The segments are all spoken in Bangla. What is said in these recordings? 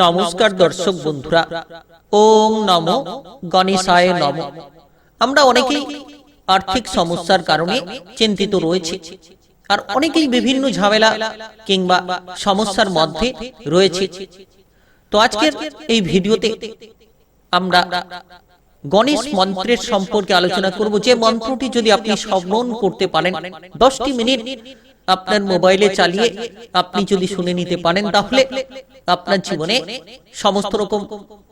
নমস্কার দর্শক বন্ধুরা। ওম নম গণেশায় নম। আমরা অনেকেই আর্থিক সমস্যার কারণে চিন্তিত রয়েছে। আর অনেকেই বিভিন্ন ঝামেলা কিংবা সমস্যার মধ্যে রয়েছে। তো আজকের এই ভিডিওতে আমরা গণেশ মন্ত্রের সম্পর্কে আলোচনা করব। যে মন্ত্রটি যদি আপনি শ্রবণ করতে পারেন দশটি মিনিট আপনার মোবাইলে চালিয়ে আপনি যদি শুনে নিতে পারেন তাহলে আপনার জীবনে সমস্ত রকম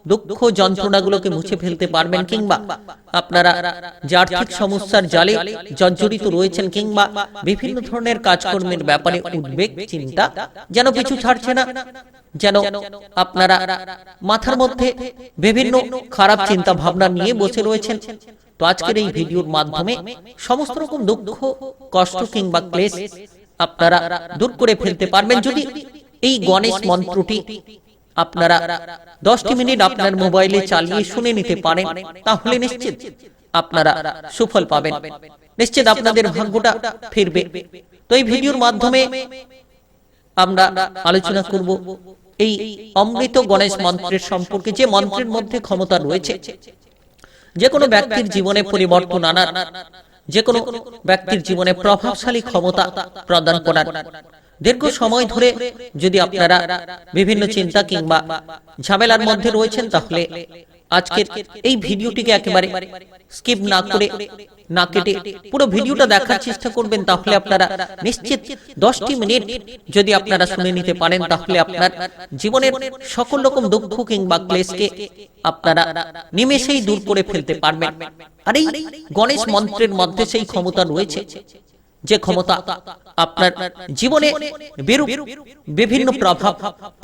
দুঃখ যন্ত্রণাগুলোকে মুছে ফেলতে পারবেন কিংবা আপনারা যে আর্থিক সমস্যার জালে জর্জরিত রয়েছেন কিংবা বিভিন্ন ধরনের কাজকর্মের ব্যাপারে উদ্বেগ চিন্তা যেন পিছু ছাড়ছে না যেন আপনারা মাথার মধ্যে বিভিন্ন খারাপ চিন্তা ভাবনা নিয়ে বসে রয়েছেন। তো আজকের এই ভিডিওর মাধ্যমে সমস্ত রকম দুঃখ কষ্ট কিংবা ক্লেশ আপনারা দূর করে ফেলতে পারবেন যদি এই গণেশ মন্ত্রটি আপনারা দশটি মিনিট আপনার মোবাইলে চালিয়ে শুনে নিতে পারেন, তাহলে নিশ্চিত আপনারা সুফল পাবেন। নিশ্চিত আপনাদের ভাগ্যটা ফিরবে। তো এই ভিডিওর মাধ্যমে আমরা আলোচনা করব এই অমৃত গণেশ মন্ত্রের সম্পর্কে, যে মন্ত্রের মধ্যে ক্ষমতা রয়েছে। যে কোনো ব্যক্তির জীবনে পরিবর্তন আনার যে কোনো ব্যক্তির জীবনে প্রভাবশালী ক্ষমতা প্রদান করার দীর্ঘ সময় ধরে যদি আপনারা বিভিন্ন চিন্তা কিংবা ঝামেলার মধ্যে রয়েছেন তাহলে আজকের এই ভিডিওটিকে একেবারে স্কিপ না করে, না কেটে পুরো ভিডিওটা দেখার চেষ্টা করবেন, তাহলে আপনারা নিশ্চিত দশটি মিনিট যদি আপনারা শুনে নিতে পারেন, তাহলে আপনার জীবনের সকল রকম দুঃখ কিংবা ক্লেশকে আপনারা নিমেষেই দূর করে ফেলতে পারবেন। আর এই গণেশ মন্ত্রের মধ্যে সেই ক্ষমতা রয়েছে। যে ক্ষমতা আপনার জীবনে বিরূপ বিভিন্ন প্রভাব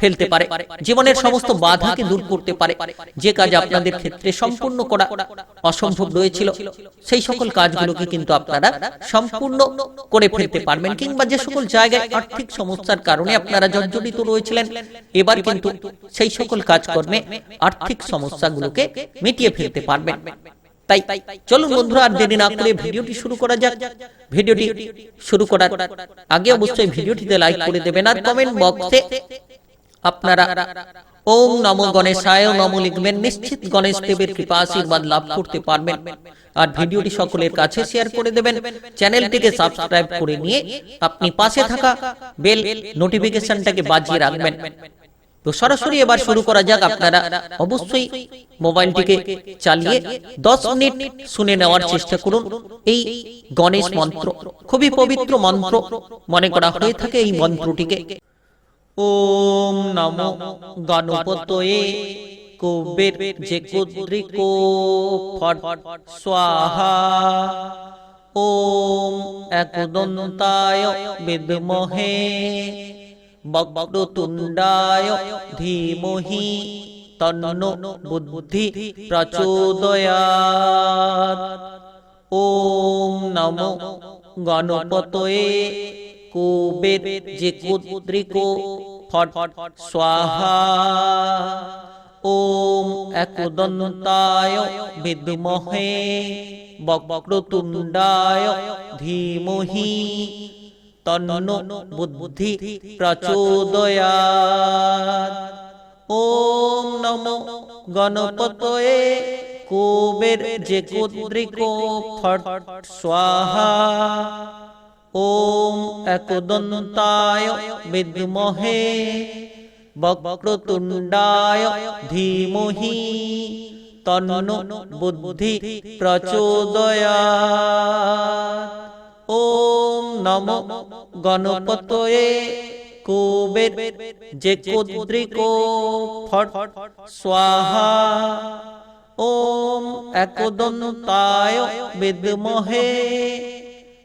ফেলতে পারে, জীবনের সমস্ত বাধাকে দূর করতে পারে, যে কাজ আপনাদের ক্ষেত্রে সম্পূর্ণ করা অসম্ভব রয়েছিল, সেই সকল কাজগুলোকে কিন্তু আপনারা সম্পূর্ণ করে ফেলতে পারবেন, কিংবা যে সকল জায়গায় আর্থিক সমস্যার কারণে আপনারা জর্জরিত রয়েছিলেন, এবার কিন্তু সেই সকল কাজকর্মে আর্থিক সমস্যাগুলোকে মিটিয়ে ফেলতে পারবেন। তাই চলুন বন্ধুরা, আর দেরি না করে ভিডিওটি শুরু করা যাক। ভিডিওটি শুরু করার আগে অবশ্যই ভিডিওটিতে লাইক করে দেবেন আর কমেন্ট বক্সে আপনারা ওম নম গণেশায় নম লিখবেন। নিশ্চিত গণেশ দেবের কৃপা, আশীর্বাদ লাভ করতে পারবেন। আর ভিডিওটি সকলের কাছে শেয়ার করে দেবেন। চ্যানেলটিকে সাবস্ক্রাইব করে নিয়ে আপনি পাশে থাকা বেল নোটিফিকেশনটাকে বাজিয়ে রাখবেন। তো সরাসরি এবার শুরু করা যাক আপনারা। অবশ্যই মোবাইলটিকে চালিয়ে দশ মিনিট শুনে নেওয়ার চেষ্টা করুন। এই গণেশ মন্ত্র, খুবই পবিত্র মন্ত্র মনে করা হয়ে থাকে এই মন্ত্রটিকে। ওম নম গণপতয়ে কুবের যে কুদ্রিকো ফট, স্বাহা। ওম একদন্তায় বিদ্মহে বক্রতুণ্ডায় ধীমহি তন্ন বুদ্ধি প্রচোদয়াৎ ওম নম গণপতয়ে কুবের যে কুদ্রিকো ফট স্বাহা। ওম একদন্তায় বিদ্মহে বক্রতুণ্ডায় ধীমহি তন্ন বুদ্ধি প্রচোদয়াৎ ওম নম গণপতয়ে কুবের যে কুদ্রিকো ফট স্বাহা ওম একদন্তায় বিদ্মহে বক্রতুণ্ডায় ধীমহি। তন্ন বুদ্ধি প্রচোদয়াৎ ওম নম গণপতয়ে কুবের যে কুদ্রিকো ফট, স্বাহা। ওম একদন্তায় বিদ্মহে,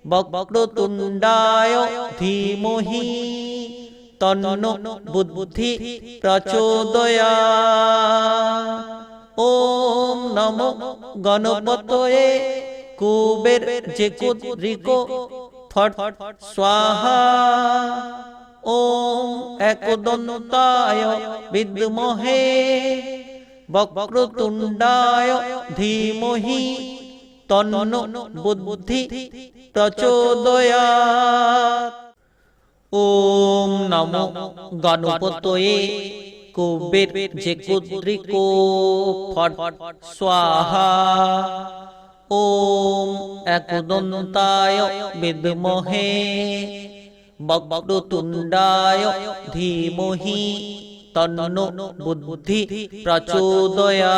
বক্রতুণ্ডায় ধীমহি, তন্ন বুদ্ধি প্রচোদয়াৎ ওম নম গণপতয়ে কুবের যে কুদ্রিকো ফট স্বাহা। ওম একদন্তায় বিদ্মহে। বক্রতুণ্ডায় ধীমহি। তন্ন বুদ্ধি প্রচোদয়াৎ। ওম নম গণপতয়ে কুবের যে কুদ্রিক ফট স্বাহা। ওম একদন্তায় বিদ্মহে বক্রতুণ্ডায় ধীমহি তন্নো বুদ্ধি প্রচোদয়াৎ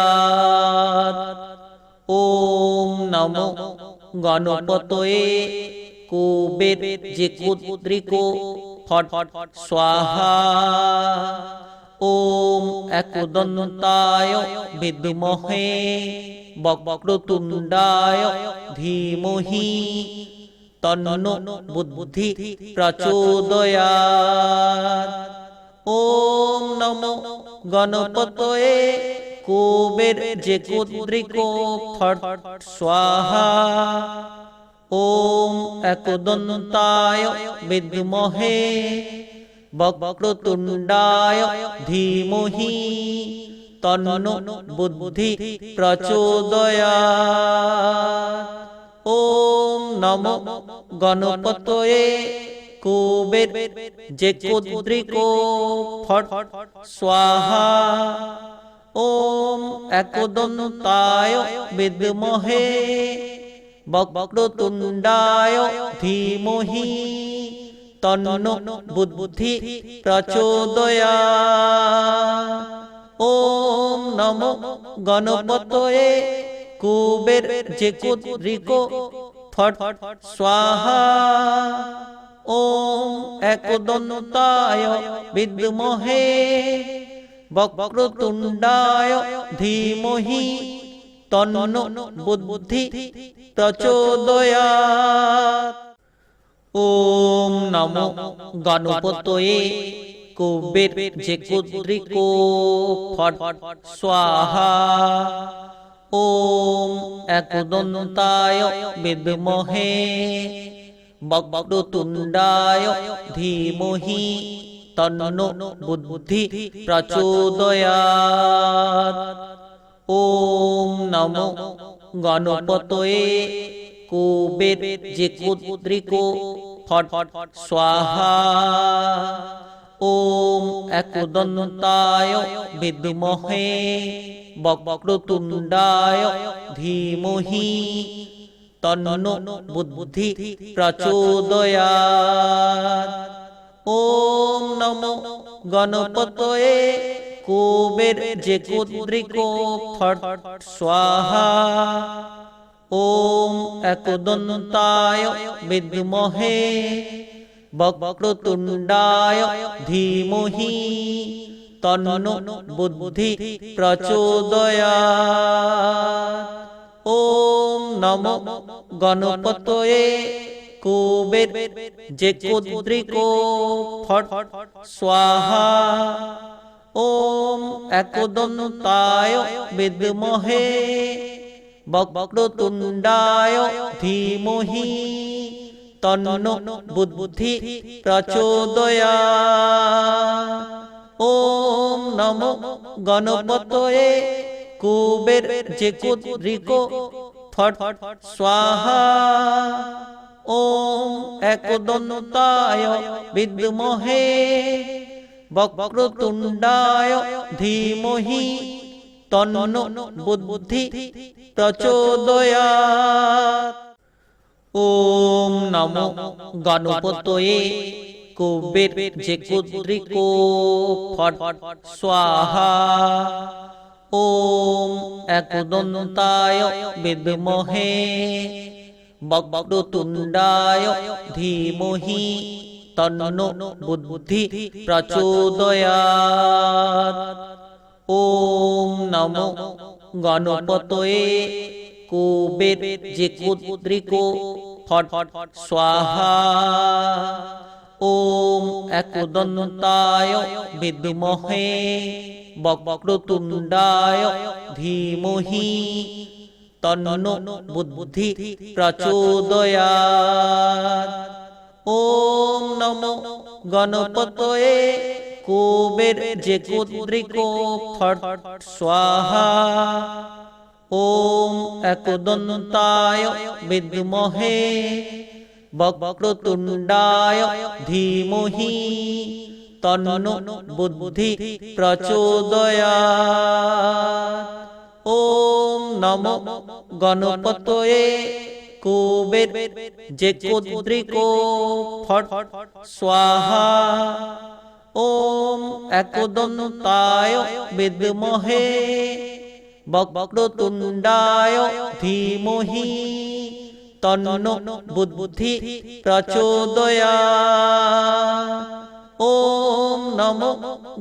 ওম নমো গণপতয়ে কুবের যে কুদ্রিক ফট স্বাহা ওম একদন্তায় বিদ্মহে বক্রতুণ্ডায় ধীমহি তন্ন বুদ্ধি প্রচোদয়াৎ ওম নমো গণপতয়ে কুবের যে কুদ্রিক ফট স্বাহা ওম একদন্তায় বিদ্মহে বক্রতুণ্ডায় ধীমহি, তন্ন বুদ্ধি প্রচোদয়াৎ ওম নমো গণপতয়ে কুবের যে কুদ্রিক ফট, স্বাহা। ওম একদন্তায় বিদ্মহে, বক্রতুণ্ডায় ধীমহি তন্ন বুদ্ধি প্রচোদয়া। ওম নমো গণপতয়ে কুবের যে কুদ্রিক ফট ফট স্বাহা। ওম একদন্তায় বিদ্মহে বক্রতুণ্ডায় ধীমহি তন্ন বুদ্ধি প্রচোদয়াৎ ওম নমো গণপতয়ে কুবের যে কুদ্রিক ফট। স্বাহা। ওম একদন্তায় বিদ্মহে। বক্রতুণ্ডায় ধীমহি। তন্ন বুদ্ধি প্রচোদয়াৎ। ওম নমো গণপতয়ে কুবের যে কুদ্রিক ফট স্বাহা। ওম একদন্তায় বিদ্মহে, বক্রতুণ্ডায় ধীমহি। তন্ন বুদ্ধি প্রচোদয়াৎ ওম নমো গণপতয়ে কুবের যে কুদ্রিক ফট, স্বাহা। ওম একদন্তায় বিদ্মহে বক্রতুণ্ডায় ধীমহি তন্ন বুদ্ধি প্রচোদয়াৎ ওম নমো গণপতয়ে কুবের যে কুদ্রিক স্বাহা। ওম একদন্তায় বিদ্মহে বক্রতুণ্ডায় ধীমহি, তন্ন বুদ্ধি প্রচোদয়া। ওম নমো গণপতয়ে কুবের যে কুদ্রিক ফট, স্বাহা। ওম একদন্তায় বিদ্মহে, বক্রতুণ্ডায় ধীমহি তন্ন বুদ্ধি প্রচোদয়াৎ ওম নমো গণপতয়ে কুবের যে কুদ্রিক ফট স্বাহা। ওম একদন্তায় বিদ্মহে বক্রতুণ্ডায় ধীমহি তন্ন বুদ্ধি প্রচোদয়াৎ ওম নমো গণপতয়ে কুবের যে কুদ্রিক ফট স্বাহা। ওম একদন্তায় বিদ্মহে বক্রতুণ্ডায় ধীমহি। তন্ন বুদ্ধি প্রচোদয়াৎ। ওম নমো গণপতয়ে কুবের যে কুদ্রিক স্বাহা। ওম একদন্তায় বিদ্মহে, বক্রতুণ্ডায় ধীমহি, তন্ন বুদ্ধি প্রচোদয়া ওম নম গণপতয়ে, কুবের যে কুদ্রিক ফট, স্বাহা। ওম একদন্তায় বিদ্মহে বক্রতুণ্ডায় ধীমহি তন্ন বুদ্ধি প্রচোদয়া। ওম নম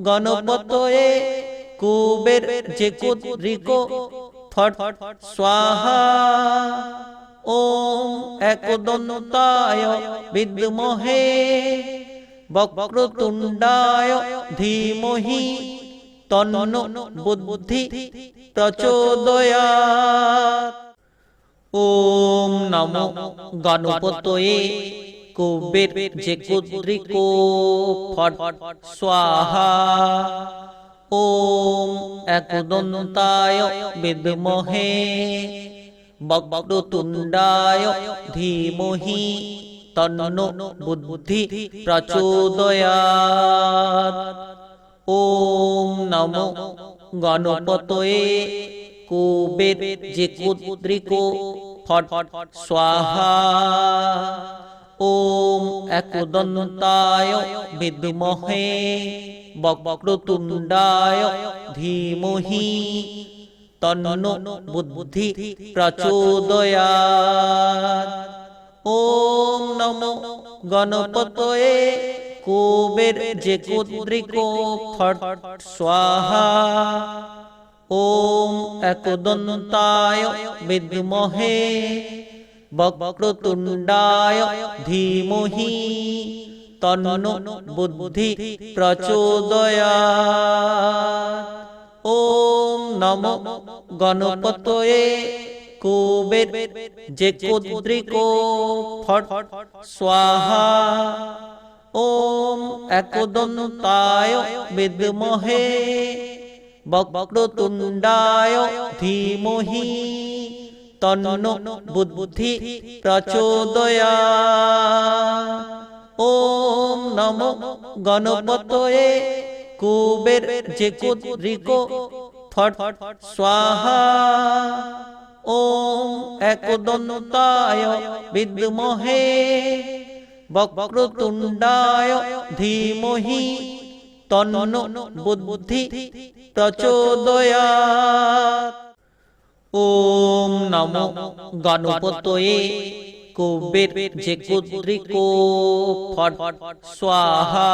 গণপতয়ে কুবের যে কুদ্রিক ফট স্বাহা। ওম একদন্তায় বিদ্মহে বক্রতুণ্ডায় ধীমহি তন্ন বুদ্ধি প্রচোদয়াৎ। ওম নম গণপতয়ে কুবের যে কুদ্রিক ফট, স্বাহা। ওম একদন্তায় বিদ্মহে বক্রতুণ্ডায় ধীমহি তন্ন বুদ্ধি প্রচোদয়াৎ ওম নম গণপতয়ে কুবের যে কুদ্রিক ফট স্বাহা। ওম একদন্তায় বিদ্মহে বক্রতুণ্ডায় ধীমহি। তন্ন বুদ্ধি প্রচোদয়াৎ ওম গণপতয়ে। কুবের যে কুদ্রিক ফট, স্বাহা। ওম একদন্তায় বিদ্মহে। বক্রতুণ্ডায় ধীমহি। তন্ন বুদ্ধি প্রচোদয়াৎ ওম নম গণপতয়ে। কুবের যে কুদ্রিক ফট স্বাহা ওম একদন্তায় বিদ্মহে বক্রতুণ্ডায় ধীমহি তন্ন বুদ্ধি প্রচোদয়াৎ ওম নম গণপতয়ে কুবের যে কুদ্রিক ফট স্বাহা ওম একদন্তায় বিদ্মহে বক্রতুণ্ডায় ধীমহি তন্ন বুদ্ধি প্রচোদয়াৎ। ওম নম গণপতয়ে কুবের যে কুদ্রিক ফট স্বাহা।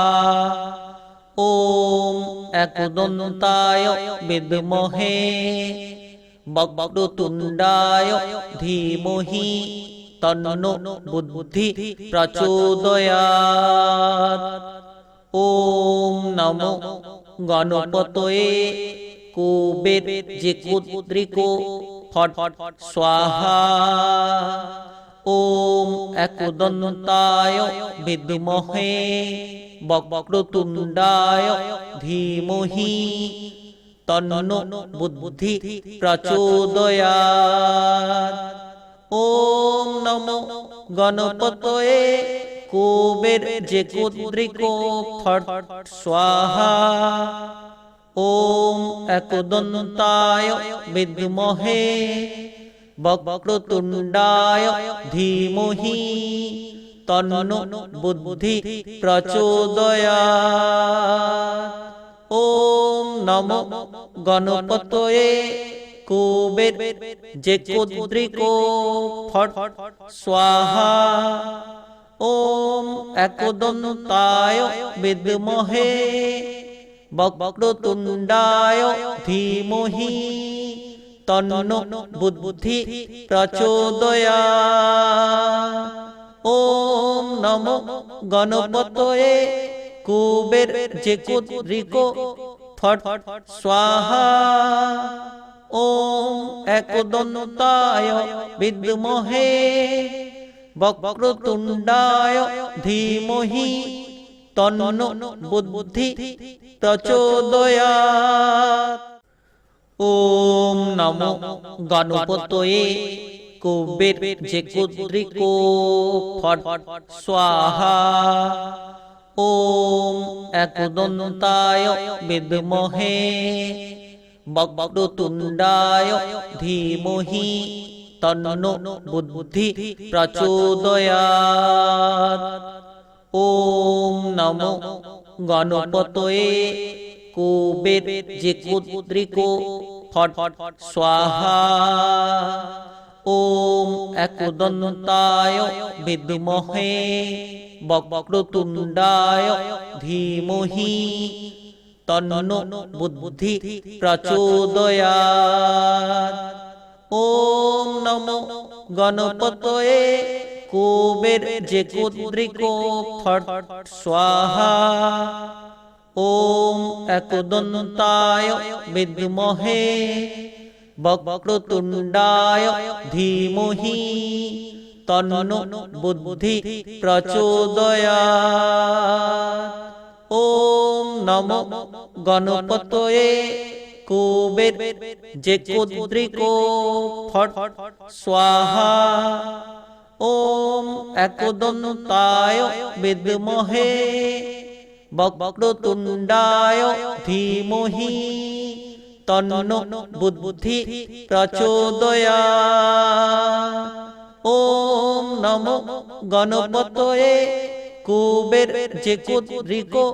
ওম একদন্তায় বিদ্মহে বক্রতুণ্ডায় ধীমহি তন্ন বুদ্ধি প্রচোদয়াৎ। ওম নম গণপতয়ে কুবের যে কুদ্রিক ফট স্বাহা। ওম একদন্তায় বিদ্মহে বক্রতুণ্ডায় ধীমহি তন্ন বুদ্ধি প্রচোদয়াৎ ওম নম গণপতয়ে কুবের যে কুদ্রিক স্বাহা ওম একদন্তায় বিদ্মহে বক্রতুণ্ডায় ধীমহি। তন্ন বুদ্ধি প্রচোদয়াৎ ওম নম গণপতয়ে কুবের যে কুদ্রিক ফট, স্বাহা। ওম একদন্তায় বিদ্মহে, বক্রতুণ্ডায় ধীমহি, তন্ন বুদ্ধি প্রচোদয়াৎ ওম নম গণপতয়ে কুবের যে কুদ্রিক ফট স্বাহা। ওম একদন্তায় বিদ্মহে। বক্রতুণ্ডায় ধীমহি। তন্ন বুদ্ধি প্রচোদয়াৎ। ওম নম গণপতয়ে কুবের যে কুদ্রিক ফট স্বাহা। ওম একদন্তায় বিদ্মহে, বক্রতুণ্ডায় ধীমহি, তন্নো বুদ্ধি প্রচোদয়াৎ। ওম নমো গণপতয়ে কুবের যে কুদ্রিকো ফট স্বাহা। ওম একদন্তায় বিদ্মহে বক্রতুণ্ডায় ধীমহি, তন্ন বুদ্ধি প্রচোদয়াৎ। ওম নমো গণপতয়ে কুবের যে কুদ্রিকো স্বাহা ওম একদন্তায় বিদ্মহে, বক্রতুণ্ডায় ধীমহি তন্ন বুদ্ধি প্রচোদয়াৎ ওম নমো গণপতয়ে কুবের যে কুদ্রিকো ফট স্বাহা। ওম একদন্তায় বিদ্মহে বক্রতুণ্ডায় ধীমহি। তন্ন বুদ্ধি প্রচোদয়াৎ ওম নমো গণপতয়ে কুবের যে কুদ্রিকো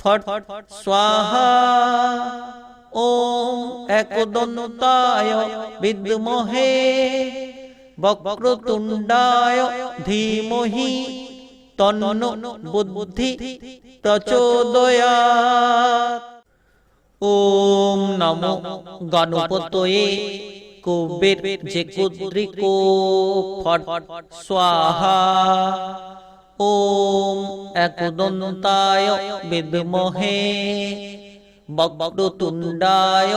ফট স্বাহা। ওম একদন্তায় বিদ্মহে বক্রতুণ্ডায় ধীমহি তন্ন বুদ্ধি প্রচোদয়াৎ। ওম নমো গণপতয়ে কুবের যে কুদ্রিকো ফট স্বাহা। ওম একদন্তায় বিদ্মহে, বক্রতুণ্ডায়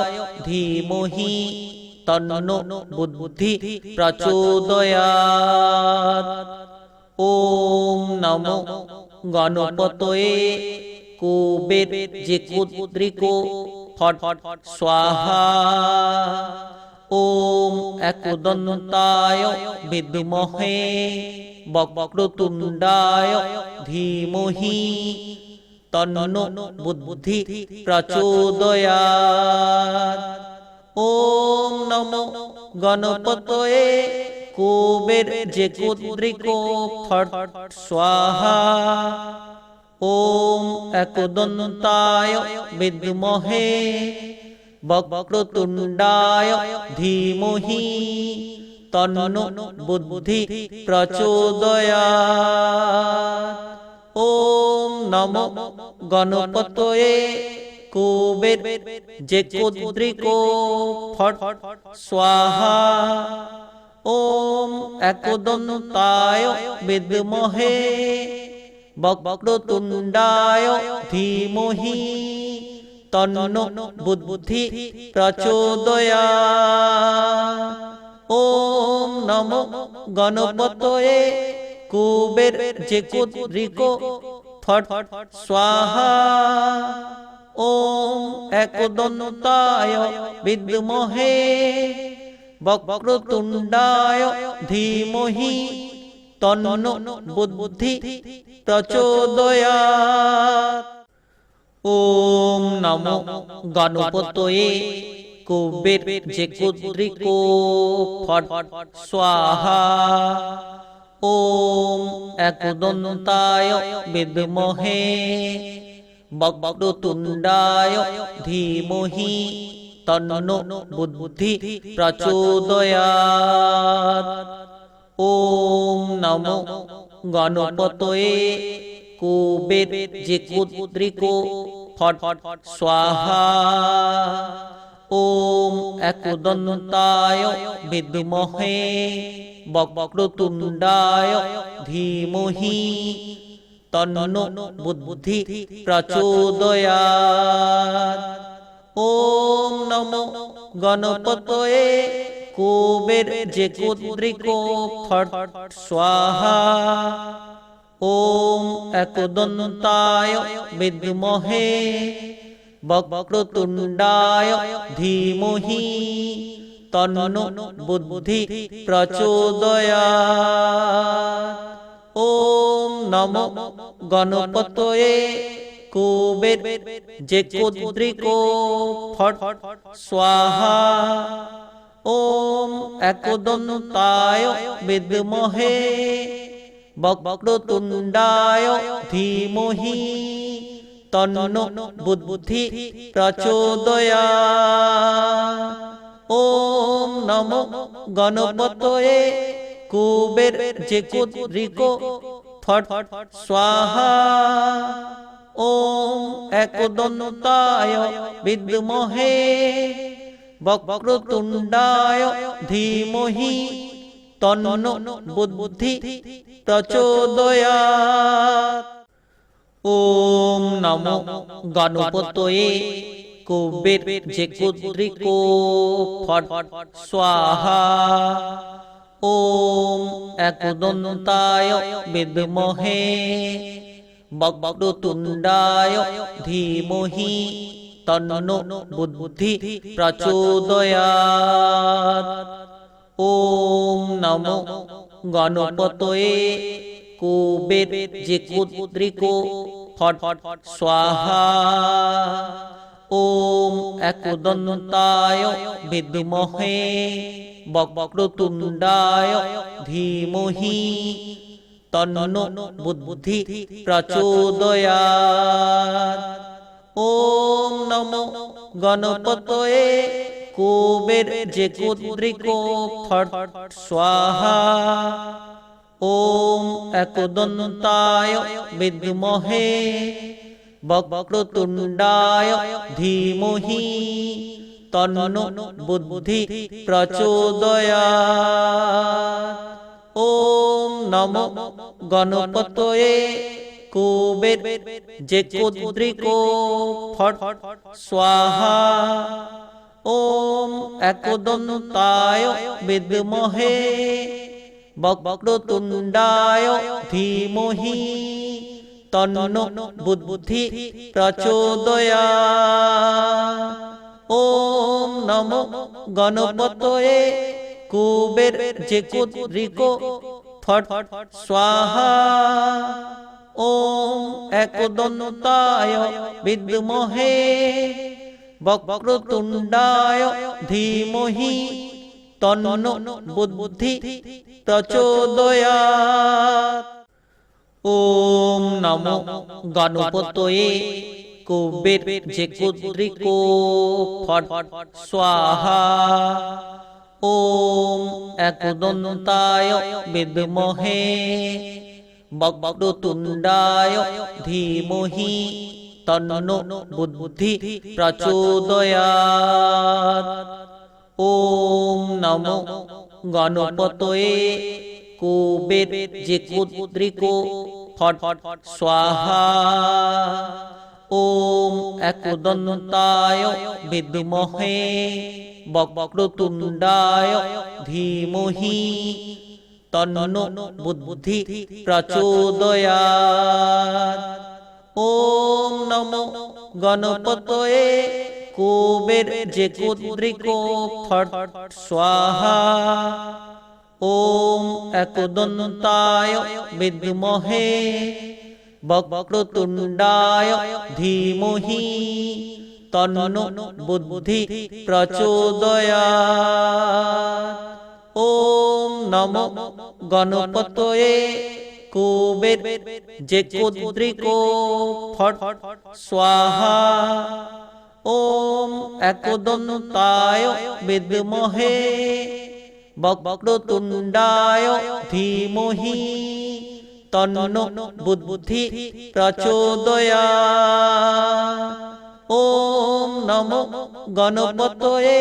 ধীমহি, তন্ন বুদ্ধি প্রচোদয়াৎ ওম নমো গণপতয়ে কুবের যে কুদ্রিকো ফট স্বাহা। ওম একদন্তায় বিদ্মহে বক্রতুণ্ডায় ধীমহি তন্ন বুদ্ধি প্রচোদয়াৎ ওম নমো গণপতয়ে কুবের যে কুদ্রিকো স্বাহা ওম একদন্তায় বিদ্মহে বক্রতুণ্ডায় ধীমহি, তন্ন বুদ্ধি প্রচোদয়াৎ ওম নমো গণপতয়ে কুবের যে কুদ্রিকো স্বাহা। ওম একদন্তায় বিদ্মহে, বক্রতুণ্ডায় ধীমহি তন্ন বুদ্ধি প্রচোদয়া। ওম নমো গণপতয়ে কুবের যে কুদ্রিকো ফট স্বাহা। ওম একদন্তায় বিদ্মহে বক্রতুণ্ডায় ধীমহি তন্ন বুদ্ধি প্রচোদয়াৎ ওম নমো গণপতয়ে কুবের যে কুদ্রিকো ফট। স্বাহা। ওম একদন্তায় বিদ্মহে। বক্রতুণ্ডায় ধীমহি। তন্ন বুদ্ধি প্রচোদয়াৎ। ওম নমো গণপতয়ে কুবের যে কুদ্রিকো ফট স্বাহা। ওম একদন্তায় বিদ্মহে, বক্রতুণ্ডায় ধীমহি। তন্ন বুদ্ধি প্রচোদয়াৎ ওম নমো গণপতয়ে কুবের যে কুদ্রিকো ফট, স্বাহা। ওম একদন্তায় বিদ্মহে বক্রতুণ্ডায় ধীমহি তন্ন বুদ্ধি প্রচোদয়াৎ ওম নম গণপতয়ে কুবের যে কুদ্রিক ফট স্বাহা। ওম একদন্তায় বিদ্মহে বক্রতুণ্ডায় ধীমহি, তন্ন বুদ্ধি প্রচোদয়া। ওম নম গণপতয়ে কুবের যে কুদ্রিক ফট, স্বাহা। ওম একদন্তায় বিদ্মহে বক্রতুণ্ডায় ধীমহি, তন্ন বুদ্ধি প্রচোদয়াৎ ওম নম গণপতয়ে কুবের যে কুদ্রিক স্বাহা। ওম একদন্তায় বিদ্মহে। বক্রতুণ্ডায় ধীমহি তন্ন বুদ্ধি প্রচোদয়াৎ ওম নম গণপতয়ে কুবের যে কুদ্রিক, ফট স্বাহা। ওম একদন্তায় বিদ্মহে, বক্রতুণ্ডায় ধীমহি। তন্ন বুদ্ধি প্রচোদয়াৎ ওম নম গণপতয়ে কুবের যে কুদ্রিক ফট, স্বাহা। ওম একদন্তায় বিদ্মহে বক্রতুণ্ডায় ধীমহি তন্ন বুদ্ধি প্রচোদয়াৎ ওম নম গণপতয়ে কুবের যে কুদ্রিক ফট স্বাহা। ওম একদন্তায় বিদ্মহে বক্রতুণ্ডায় ধীমহি, তন্ন বুদ্ধি প্রচোদয়াৎ ওম নম গণপতয়ে কুবের যে কুদ্রিক ফট, স্বাহা। ওম একদন্তায় বিদ্মহে, বক্রতুণ্ডায় ধীমহি তন্ন বুদ্ধি প্রচোদয়াৎ। ওম নম গণপতয়ে কুবের যে কুদ্রিক ফট, স্বাহা। ওম একদন্তায় বিদ্মহে, বক্রতুণ্ডায় ধীমহি তন্ন বুদ্ধি প্রচোদয়াৎ। ওম নম গণপতয়ে কুবের যে কুদ্রিক ফট স্বাহা। ওম একদন্তায় বিদ্মহে বক্রতুণ্ডায় ধীমহি। তন্ন বুদ্ধি প্রচোদয়াৎ ওম নম গণপতয়ে কুবের যে কুদ্রিক ফট স্বাহা। ওম একদন্তায় বিদ্মহে বক্রতুণ্ডায় ধীমহি তন্ন বুদ্ধি প্রচোদয়াৎ ওম নম গণপতয়ে কুবের যে কুদ্রিক ফট স্বাহা। ওম একদন্তায় বিদ্মহে বক্রতুণ্ডায় ধীমহি তন্ন বুদ্ধি প্রচোদয়াৎ ওম নম গণপতয়ে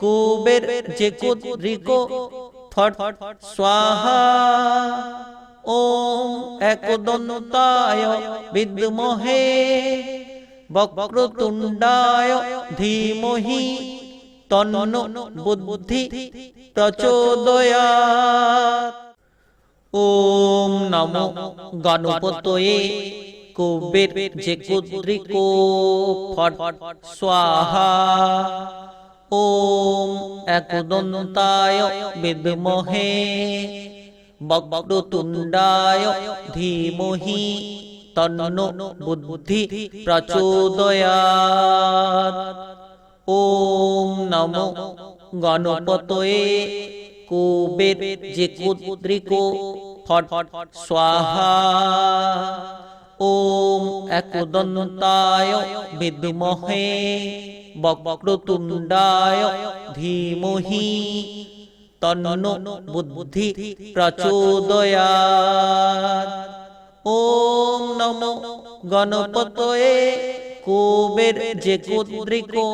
কুবের যে কুদ্রিক ফট স্বাহা। ওম একদন্তায় বিদ্মহে বক্রতুণ্ডায় ধীমহি তন্ন বুদ্ধি প্রচোদয়াৎ। ওম নম গণপতয়ে কুবের যে কুদ্রিক ফট স্বাহা। ওম একদন্তায় বিদ্মহে বক্রতুণ্ডায় ধীমহি তন্ন বুদ্ধি প্রচোদয়াৎ ওম নমো গণপতয়ে কুবের যে কুদ্রিকো ফট স্বাহা। ওম একদন্তায় বিদ্মহে বক্রতুণ্ডায় ধীমহি। তন্ন বুদ্ধি প্রচোদয়াৎ ওম নমো গণপতয়ে কুবের যে কুদ্রিকো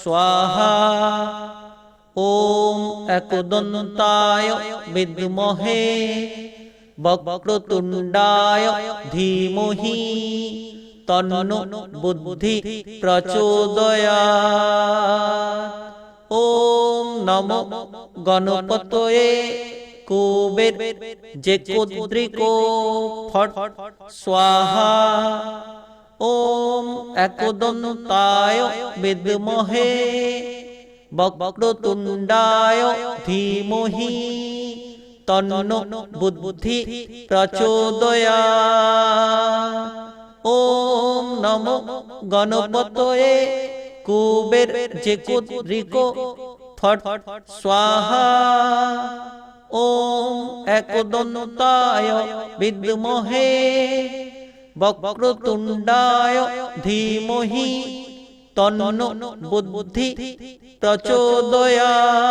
স্বাহা। ওম একদন্তায় বিদ্মহে, বক্রতুণ্ডায় ধীমহি, তন্ন বুদ্ধি প্রচোদয়াৎ ওম নমো গণপতয়ে কুবের যে কুদ্রিকো ফট স্বাহা। ওম একদন্তায় বিদ্মহে বক্রতুণ্ডায় ধীমহি তন্ন বুদ্ধি প্রচোদয়াৎ ওম নমো গণপতয়ে কুবের যে কুদ্রিকো ফট স্বাহা। ওম একদন্তায় বিদ্মহে বক্রতুণ্ডায় ধীমহি তন্ন বুদ্ধি প্রচোদয়াৎ।